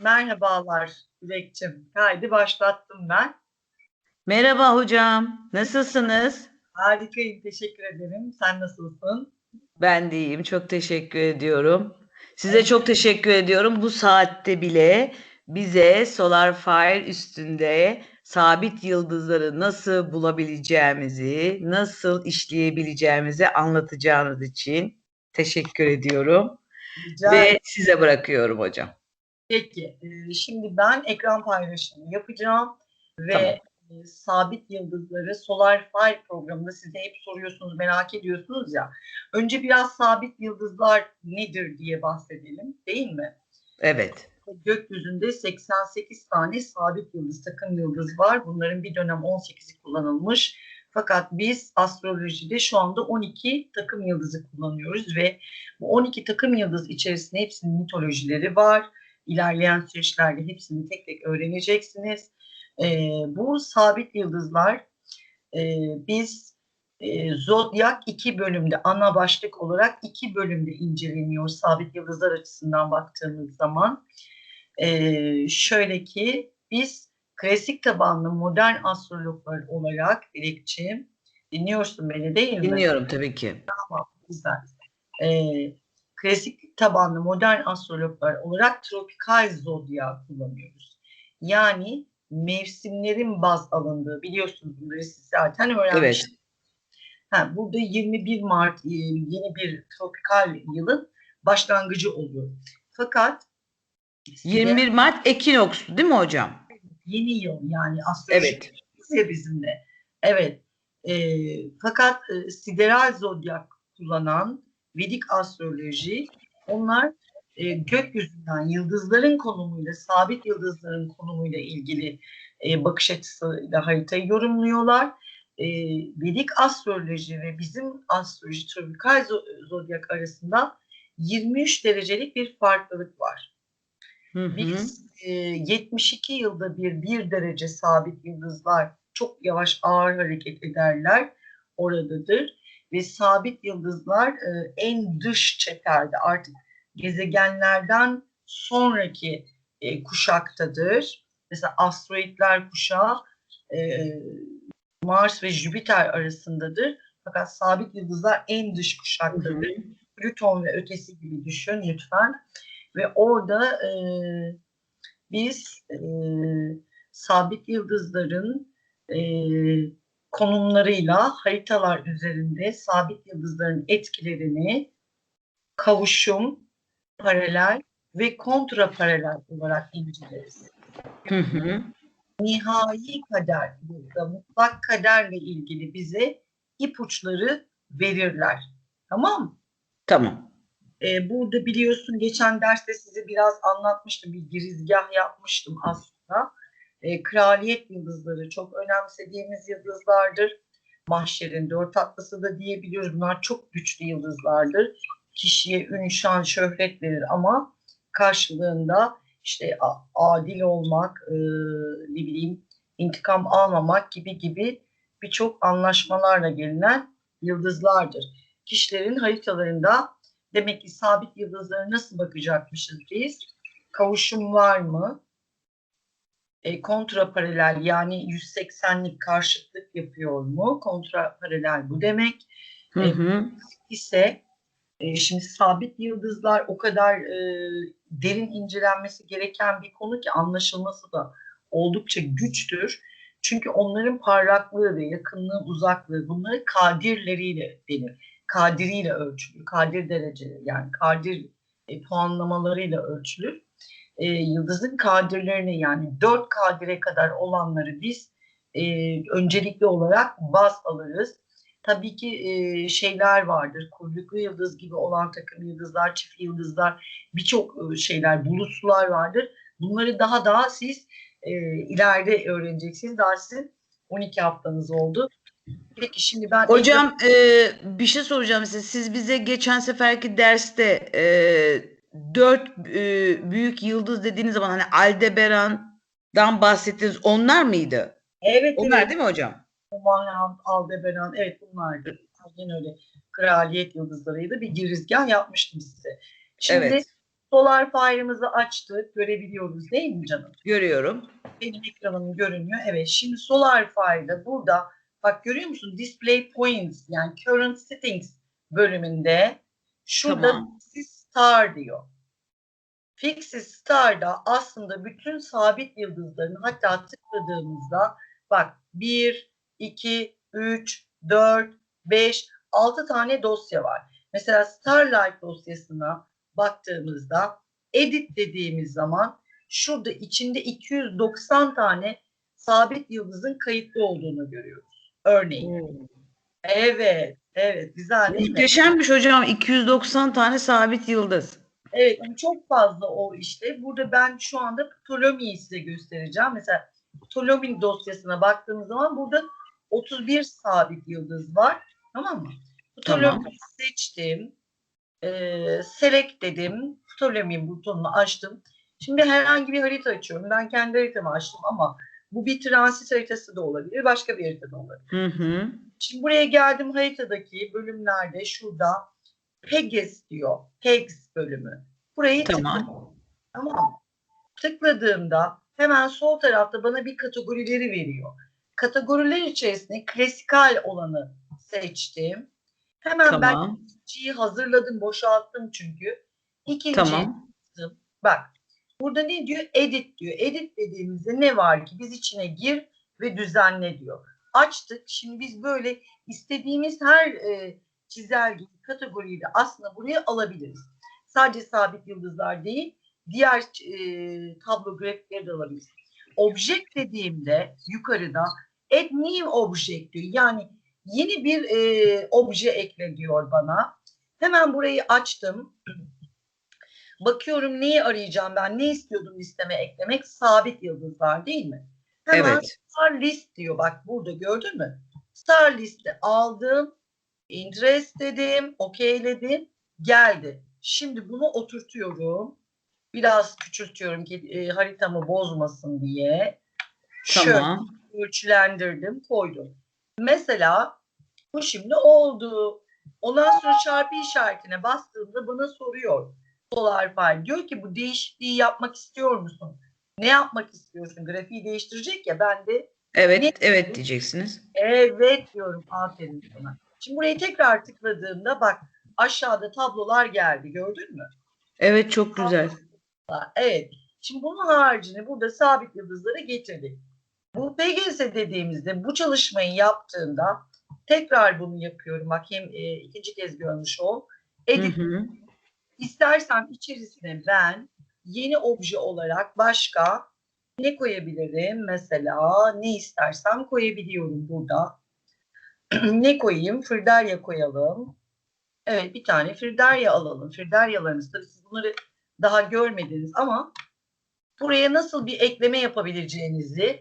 Merhabalar Dilekçim. Haydi başlattım ben. Merhaba hocam. Nasılsınız? Harikayım, teşekkür ederim. Sen nasılsın? Ben de iyiyim. Çok teşekkür ediyorum. Size çok teşekkür ediyorum. Bu saatte bile bize Solar Fire üstünde sabit yıldızları nasıl bulabileceğimizi, nasıl işleyebileceğimizi anlatacağınız için teşekkür ediyorum. Rica Ve size bırakıyorum hocam. Peki, e, şimdi ben ekran paylaşımı yapacağım ve Tamam. e, sabit yıldızları Solar Fire programında size hep soruyorsunuz, merak ediyorsunuz ya. Önce biraz sabit yıldızlar nedir diye bahsedelim, değil mi? Evet. Gökyüzünde 88 tane sabit yıldız, takım yıldız var. Bunların bir dönem 18'i kullanılmış. Fakat biz astrolojide şu anda 12 takım yıldızı kullanıyoruz ve bu 12 takım yıldız içerisinde hepsinin mitolojileri var. İlerleyen süreçlerde hepsini tek tek öğreneceksiniz. Ee, bu sabit yıldızlar e, biz e, zodyak iki bölümde ana başlık olarak iki bölümde inceleniyor sabit yıldızlar açısından baktığımız zaman. Ee, şöyle ki biz klasik tabanlı modern astrologlar olarak Dilekçiğim dinliyorsun beni değil mi? Dinliyorum tabii ki. Güzel. Ee, klasik tabanlı modern astrologlar olarak tropikal zodya kullanıyoruz. Yani mevsimlerin baz alındığı biliyorsunuz bunları siz zaten öğrenmişsiniz. Evet. Ha, burada 21 Mart e, yeni bir tropikal yılın başlangıcı oluyor. Fakat size 21 Mart Ekinoks'tu değil mi hocam? yeni yıl yani astroloji Evet. ya bizim de. Evet. E, fakat e, sideral zodyak kullanan Vedik astroloji onlar e, gökyüzünden yıldızların konumuyla, sabit yıldızların konumuyla ilgili e, bakış açısıyla haritayı yorumluyorlar. E, Vedik astroloji ve bizim astroloji, tropikal zo- zodyak arasında 23 derecelik bir farklılık var. Hı hı. Biz e, 72 yılda bir bir derece sabit yıldızlar çok yavaş ağır hareket ederler oradadır ve sabit yıldızlar e, en dış çeperde artık gezegenlerden sonraki e, kuşaktadır. Mesela asteroidler kuşağı e, Mars ve Jüpiter arasındadır. Fakat sabit yıldızlar en dış kuşaktadır. Plüton ve ötesi gibi düşün lütfen. Ve orada e, biz e, sabit yıldızların e, konumlarıyla haritalar üzerinde sabit yıldızların etkilerini kavuşum, paralel ve kontra paralel olarak inceleriz. Hı hı. Nihai kader burada mutlak kaderle ilgili bize ipuçları verirler. Tamam mı? Tamam. Ee, burada biliyorsun geçen derste size biraz anlatmıştım, bir girizgah yapmıştım aslında. Ee, kraliyet yıldızları çok önemsediğimiz yıldızlardır. Mahşerin dört atlısı da diyebiliyoruz. Bunlar çok güçlü yıldızlardır. Kişiye ün, şan, şöhret verir ama karşılığında işte adil olmak, e, ne bileyim intikam almamak gibi gibi birçok anlaşmalarla gelinen yıldızlardır. Kişilerin haritalarında Demek ki sabit yıldızlara nasıl bakacakmışız biz? Kavuşum var mı? E, kontra paralel yani 180'lik karşıtlık yapıyor mu? Kontra paralel bu demek. Hı hı. ise e, şimdi sabit yıldızlar o kadar e, derin incelenmesi gereken bir konu ki anlaşılması da oldukça güçtür. Çünkü onların parlaklığı ve yakınlığı, uzaklığı bunları kadirleriyle denir. Kadiriyle ölçülür. Kadir dereceleri yani kadir e, puanlamalarıyla ölçülür. E, yıldızın kadirlerini yani 4 kadire kadar olanları biz e, öncelikli olarak baz alırız. Tabii ki e, şeyler vardır. Kuyruklu yıldız gibi olan takım yıldızlar, çift yıldızlar, birçok e, şeyler, bulutsular vardır. Bunları daha daha siz e, ileride öğreneceksiniz. Daha sizin 12 haftanız oldu. Peki şimdi ben Hocam e, bir şey soracağım size. Siz bize geçen seferki derste e, dört e, büyük yıldız dediğiniz zaman hani Aldebaran'dan bahsettiniz. Onlar mıydı? evet, Onlar evet, değil mi hocam? Aldebaran, evet bunlardı. Aynen öyle. Kraliyet yıldızlarıydı. Bir girizgah yapmıştım size. Şimdi Evet. Solar Fire'ımızı açtık. Görebiliyoruz değil mi canım? Görüyorum. Benim ekranım görünüyor. Evet şimdi Solar Fire'da burada bak görüyor musun? Display Points yani Current Settings bölümünde şurada Tamam. Fixed Star diyor. Fixed Star'da aslında bütün sabit yıldızların hatta tıkladığımızda bak 1, 2, 3, 4, 5, 6 tane dosya var. Mesela Starlight dosyasına baktığımızda edit dediğimiz zaman şurada içinde 290 tane sabit yıldızın kayıtlı olduğunu görüyoruz. Örneğin. Evet, evet mi? Muhteşemmiş hocam. 290 tane sabit yıldız. Evet çok fazla o işte. Burada ben şu anda Ptolemy'yi size göstereceğim. Mesela Ptolemy dosyasına baktığımız zaman burada 31 sabit yıldız var. Tamam mı? Ptolemy'yi Tamam. seçtim. Ee, select dedim. Ptolemy butonunu açtım. Şimdi herhangi bir harita açıyorum. Ben kendi haritamı açtım ama bu bir transit haritası da olabilir. Başka bir harita da olabilir. Hı hı. Şimdi buraya geldim haritadaki bölümlerde şurada Pegas diyor. Pegs bölümü. Burayı Tamam. tıkladım. Tamam? Tıkladığımda hemen sol tarafta bana bir kategorileri veriyor. Kategoriler içerisinde klasikal olanı seçtim. Hemen ben Tamam. ikinciyi hazırladım, boşalttım çünkü. İkinciyi Tamam. Bak burada ne diyor? Edit diyor. Edit dediğimizde ne var ki? Biz içine gir ve düzenle diyor. Açtık. Şimdi biz böyle istediğimiz her e, çizelgeyi, kategoriyi de aslında buraya alabiliriz. Sadece sabit yıldızlar değil, diğer e, tablo grafikleri de alabiliriz. Object dediğimde yukarıda add new object diyor. Yani yeni bir e, obje ekle diyor bana. Hemen burayı açtım. Bakıyorum neyi arayacağım ben? Ne istiyordum listeme eklemek? Sabit yıldızlar değil mi? Hemen Evet. Star list diyor. Bak burada gördün mü? Star listi aldım. Interest dedim. Okeyledim. Geldi. Şimdi bunu oturtuyorum. Biraz küçültüyorum ki e, haritamı bozmasın diye. Şöyle Tamam. ölçülendirdim, koydum. Mesela bu şimdi oldu. Ondan sonra çarpı işaretine bastığımda bana soruyor. Solar file. Diyor ki bu değişikliği yapmak istiyor musun? Ne yapmak istiyorsun? Grafiği değiştirecek ya ben de Evet, Ne- evet diyeceksiniz. evet diyorum. Aferin sana. Şimdi burayı tekrar tıkladığımda bak aşağıda tablolar geldi. Gördün mü? Evet çok güzel. Evet. Şimdi bunun haricinde burada sabit yıldızları getirdik. Bu PGS dediğimizde bu çalışmayı yaptığında tekrar bunu yapıyorum. Bak hem e, ikinci kez görmüş ol. Hı Edit hı. istersem içerisine ben yeni obje olarak başka ne koyabilirim? Mesela ne istersem koyabiliyorum burada. ne koyayım? Firdarya koyalım. Evet bir tane Firdarya alalım. Firdaryalarınız tabii siz bunları daha görmediniz ama buraya nasıl bir ekleme yapabileceğinizi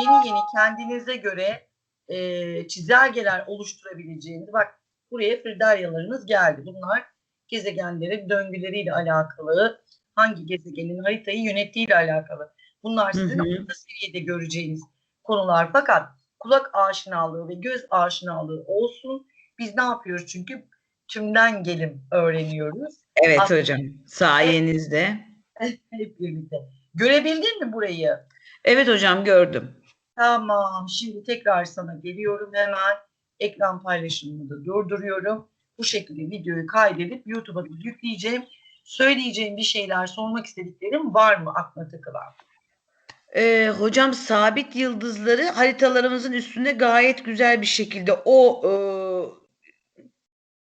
yeni yeni kendinize göre e, çizelgeler oluşturabileceğinizi bak buraya Firdaryalarınız geldi. Bunlar gezegenlerin döngüleriyle alakalı, hangi gezegenin haritayı yönettiğiyle alakalı. Bunlar sizin orta seviyede göreceğiniz konular. Fakat kulak aşinalığı ve göz aşinalığı olsun. Biz ne yapıyoruz çünkü tümden gelim öğreniyoruz Evet Aslında- hocam. Sayenizde. hep birlikte. Görebildin mi burayı? Evet hocam gördüm. Tamam. Şimdi tekrar sana geliyorum hemen. Ekran paylaşımını da durduruyorum. Bu şekilde videoyu kaydedip YouTube'a yükleyeceğim. Söyleyeceğim bir şeyler, sormak istediklerim var mı aklına takılan? Ee, hocam sabit yıldızları haritalarımızın üstünde gayet güzel bir şekilde o e,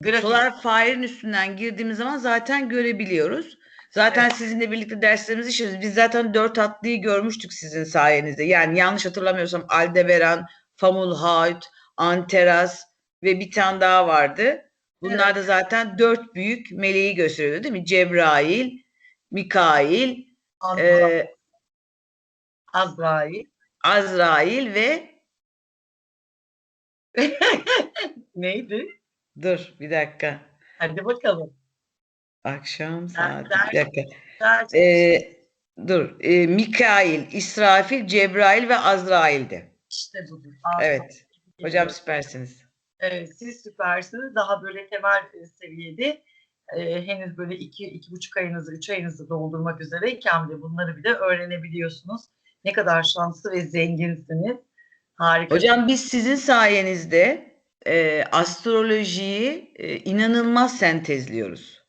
Grafik. Solar Fire'ın üstünden girdiğimiz zaman zaten görebiliyoruz. Zaten sizinle birlikte derslerimizi işliyoruz. Biz zaten dört atlıyı görmüştük sizin sayenizde. Yani yanlış hatırlamıyorsam Aldebaran, Famulhaut, Anteras ve bir tane daha vardı. Bunlar da zaten dört büyük meleği gösteriyordu değil mi? Cebrail, Mikail, Azra- e, Azrail. Azrail ve Neydi? dur bir dakika. Hadi bakalım. Akşam saat bir dakika. Gerçekten Ee, dur. Ee, Mikail, İsrafil, Cebrail ve Azrail'di. işte budur. Evet. Hocam süpersiniz. Siz süpersiniz. Daha böyle temel seviyede henüz böyle iki, iki buçuk ayınızı, üç ayınızı doldurmak üzereyken bile bunları bile öğrenebiliyorsunuz. Ne kadar şanslı ve zenginsiniz. Harika. Hocam biz sizin sayenizde e, astrolojiyi e, inanılmaz sentezliyoruz.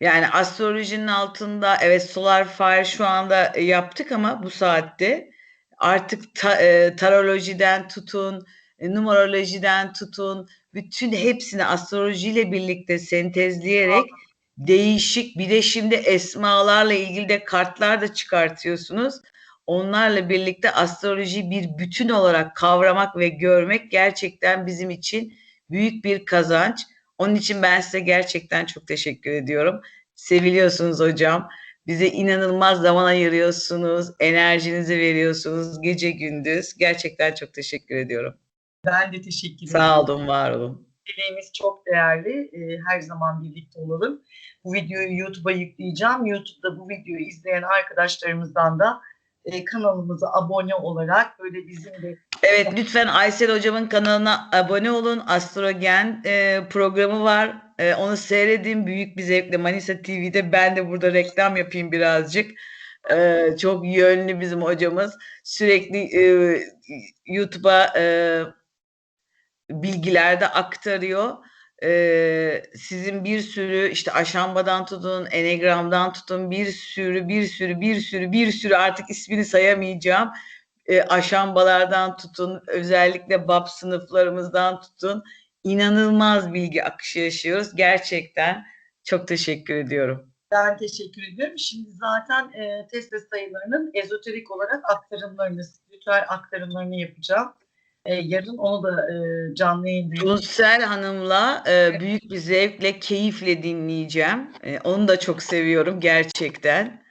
Yani astrolojinin altında evet Solar Fire şu anda yaptık ama bu saatte artık ta, e, tarolojiden tutun, e, numerolojiden tutun, bütün hepsini astrolojiyle birlikte sentezleyerek değişik bir de şimdi esmalarla ilgili de kartlar da çıkartıyorsunuz. Onlarla birlikte astrolojiyi bir bütün olarak kavramak ve görmek gerçekten bizim için büyük bir kazanç. Onun için ben size gerçekten çok teşekkür ediyorum. Seviliyorsunuz hocam. Bize inanılmaz zaman ayırıyorsunuz, enerjinizi veriyorsunuz gece gündüz. Gerçekten çok teşekkür ediyorum. Ben de teşekkür ederim. Sağ olun, var olun. Dileğimiz çok değerli. Ee, her zaman birlikte olalım. Bu videoyu YouTube'a yükleyeceğim. YouTube'da bu videoyu izleyen arkadaşlarımızdan da e, kanalımıza abone olarak böyle bizim de Evet lütfen Aysel hocamın kanalına abone olun. Astrogen e, programı var. E, onu seyredin. Büyük bir zevkle Manisa TV'de ben de burada reklam yapayım birazcık. E, çok yönlü bizim hocamız. Sürekli e, YouTube'a e, bilgiler de aktarıyor. E, sizin bir sürü işte aşambadan tutun, enegramdan tutun bir sürü bir sürü bir sürü bir sürü artık ismini sayamayacağım e, aşambalardan tutun, özellikle BAP sınıflarımızdan tutun, inanılmaz bilgi akışı yaşıyoruz. Gerçekten çok teşekkür ediyorum. ben teşekkür ediyorum. Şimdi zaten e, Tesla sayılarının ezoterik olarak aktarımlarını, spiritüel aktarımlarını yapacağım. E, yarın onu da e, canlı yayında Tunsel Hanım'la e, büyük bir zevkle, keyifle dinleyeceğim. E, onu da çok seviyorum gerçekten.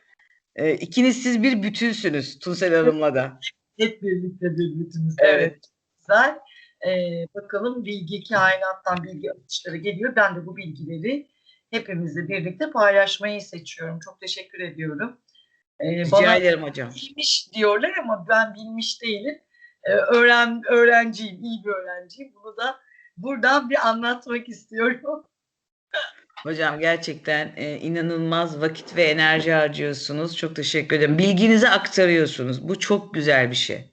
E, ikiniz siz bir bütünsünüz Tunsel Hanım'la da. hep birlikte bir bütünüz. Evet. Güzel. Ee, bakalım bilgi kainattan bilgi akışları geliyor. Ben de bu bilgileri hepimizle birlikte paylaşmayı seçiyorum. Çok teşekkür ediyorum. Ee, Rica bana ederim hocam. bilmiş diyorlar ama ben bilmiş değilim. Ee, öğren öğrenciyim, iyi bir öğrenciyim. Bunu da buradan bir anlatmak istiyorum. Hocam gerçekten e, inanılmaz vakit ve enerji harcıyorsunuz. Çok teşekkür ederim. Bilginizi aktarıyorsunuz. Bu çok güzel bir şey.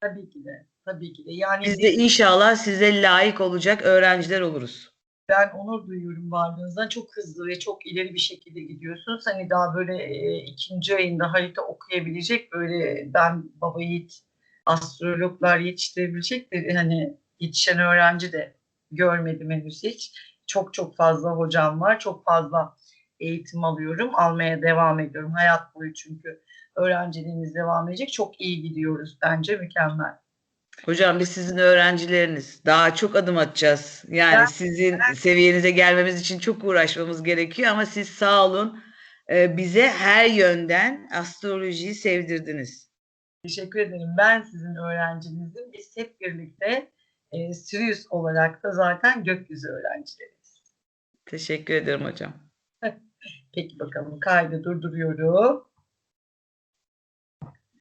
Tabii ki de. Tabii ki de. Yani Biz de inşallah size layık olacak öğrenciler oluruz. ben onur duyuyorum varlığınızdan. Çok hızlı ve çok ileri bir şekilde gidiyorsunuz. Hani daha böyle e, ikinci ayında harita okuyabilecek böyle ben baba yiğit astrologlar yetiştirebilecek de hani yetişen öğrenci de görmedim henüz hiç. Çok çok fazla hocam var. Çok fazla eğitim alıyorum. Almaya devam ediyorum. Hayat boyu çünkü öğrenciliğimiz devam edecek. Çok iyi gidiyoruz bence. Mükemmel. Hocam biz sizin öğrencileriniz. Daha çok adım atacağız. Yani Ben- sizin seviyenize gelmemiz için çok uğraşmamız gerekiyor ama siz sağ olun. e, bize her yönden astrolojiyi sevdirdiniz. Teşekkür ederim. Ben sizin öğrencinizim. Biz hep birlikte e, Sirius olarak da zaten gökyüzü öğrencileriyiz. Teşekkür ederim hocam. Peki bakalım kaydı durduruyorum.